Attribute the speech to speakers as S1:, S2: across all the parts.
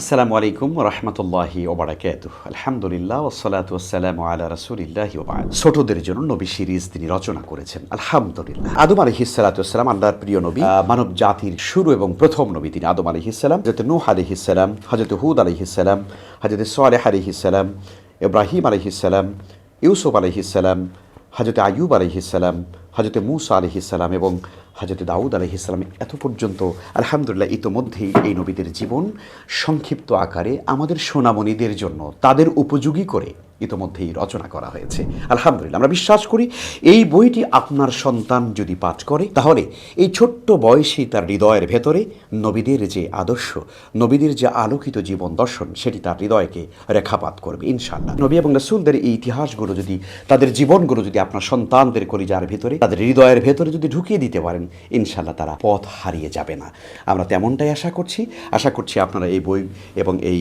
S1: আসসালামু আলাইকুম রহমতুল্লাহি ওবরাকাত আলহামদুলিল্লাহ ওসলাত ওসালাম আলা রসুলিল্লাহ ছোটদের জন্য নবী সিরিজ তিনি রচনা করেছেন। আলহামদুলিল্লাহ। আদম আলহিসালাতাম আল্লাহর প্রিয় নবী মানব জাতির শুরু এবং প্রথম নবী তিনি আদম আলহিসাল্লাম হজরত নূহ আলহিসাল্লাম হজরত হুদ আলহিসাল্লাম হজরত সোয়ালেহ আলহিসাল্লাম ইব্রাহিম আলহিসাল্লাম ইউসুফ আলহিসাল্লাম হজরত আয়ুব আলহিসাল্লাম হজরত মুসা আলহিসাল্লাম এবং হজরত দাউদ আলহিসাল্লাম এত পর্যন্ত, আলহামদুলিল্লাহ, ইতোমধ্যেই এই নবীদের জীবন সংক্ষিপ্ত আকারে আমাদের সোনামণিদের জন্য, তাদের উপযোগী করে ইতোমধ্যেই রচনা করা হয়েছে। আলহামদুলিল্লাহ, আমরা বিশ্বাস করি এই বইটি আপনার সন্তান যদি পাঠ করে, তাহলে এই ছোট্ট বয়সেই তার হৃদয়ের ভেতরে নবীদের যে আদর্শ, নবীদের যে আলোকিত জীবন দর্শন, সেটি তার হৃদয়কে রেখাপাত করবে ইনশাল্লাহ নবী এবং রসুলদের এই ইতিহাসগুলো যদি, তাদের জীবনগুলো যদি আপনার সন্তানদের কলিজার ভেতরে, তাদের হৃদয়ের ভেতরে যদি ঢুকিয়ে দিতে পারেন ইনশাল্লাহ তারা পথ হারিয়ে যাবে না। আমরা তেমনটাই আশা করছি আশা করছি আপনারা এই বই এবং এই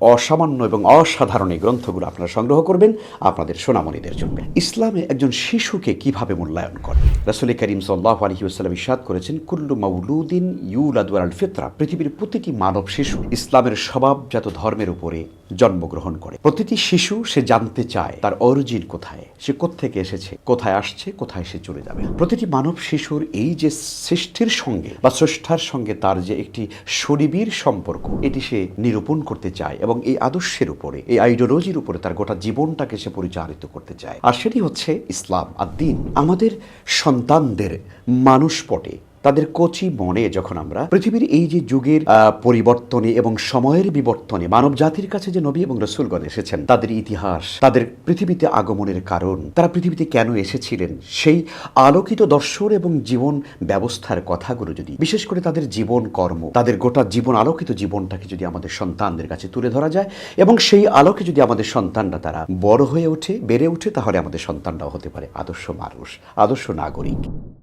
S1: অসামান্য এবং অসাধারণ এই গ্রন্থগুলো আপনারা সংগ্রহ করবেন আপনাদের সোনামণিদের জন্য। ইসলামে একজন শিশুকে কীভাবে মূল্যায়ন করে রাসুল করিম সাল্লাহ আলহি আসসালাম ইসাদ করেছেন, কুল্লু মাউলুদ্দিন ইউলাদু আল ফিতরা পৃথিবীর প্রতিটি মানব শিশু ইসলামের স্বভাবজাত ধর্মের উপরে জন্মগ্রহণ করে। প্রতিটি শিশু সে জানতে চায় তার অরিজিন কোথায়, সে কোত্থেকে এসেছে, কোথায় আসছে, কোথায় সে চলে যাবে। প্রতিটি মানব শিশুর এই যে সৃষ্টির সঙ্গে বা স্রষ্টার সঙ্গে তার যে একটি শরীবীর সম্পর্ক, এটি সে নিরূপণ করতে চায় এবং এই আদর্শের উপরে, এই আইডিওলজির উপরে তার গোটা জীবনটাকে সে পরিচালিত করতে চায়। আর সেটি হচ্ছে ইসলাম। আর দিন আমাদের সন্তানদের মানুষ পটে তাদের কচি মনে যখন আমরা পৃথিবীর এই যে যুগের পরিবর্তনে এবং সময়ের বিবর্তনে মানব জাতির কাছে যে নবী এবং রসুলগণ এসেছেন, তাদের ইতিহাস, তাদের পৃথিবীতে আগমনের কারণ, তারা পৃথিবীতে কেন এসেছিলেন, সেই আলোকিত দর্শন এবং জীবন ব্যবস্থার কথাগুলো যদি, বিশেষ করে তাদের জীবন কর্ম, তাদের গোটা জীবন, আলোকিত জীবনটাকে যদি আমাদের সন্তানদের কাছে তুলে ধরা যায় এবং সেই আলোকে যদি আমাদের সন্তানরা তারা বড় হয়ে ওঠে, বেড়ে ওঠে, তাহলে আমাদের সন্তানরাও হতে পারে আদর্শ মানুষ, আদর্শ নাগরিক।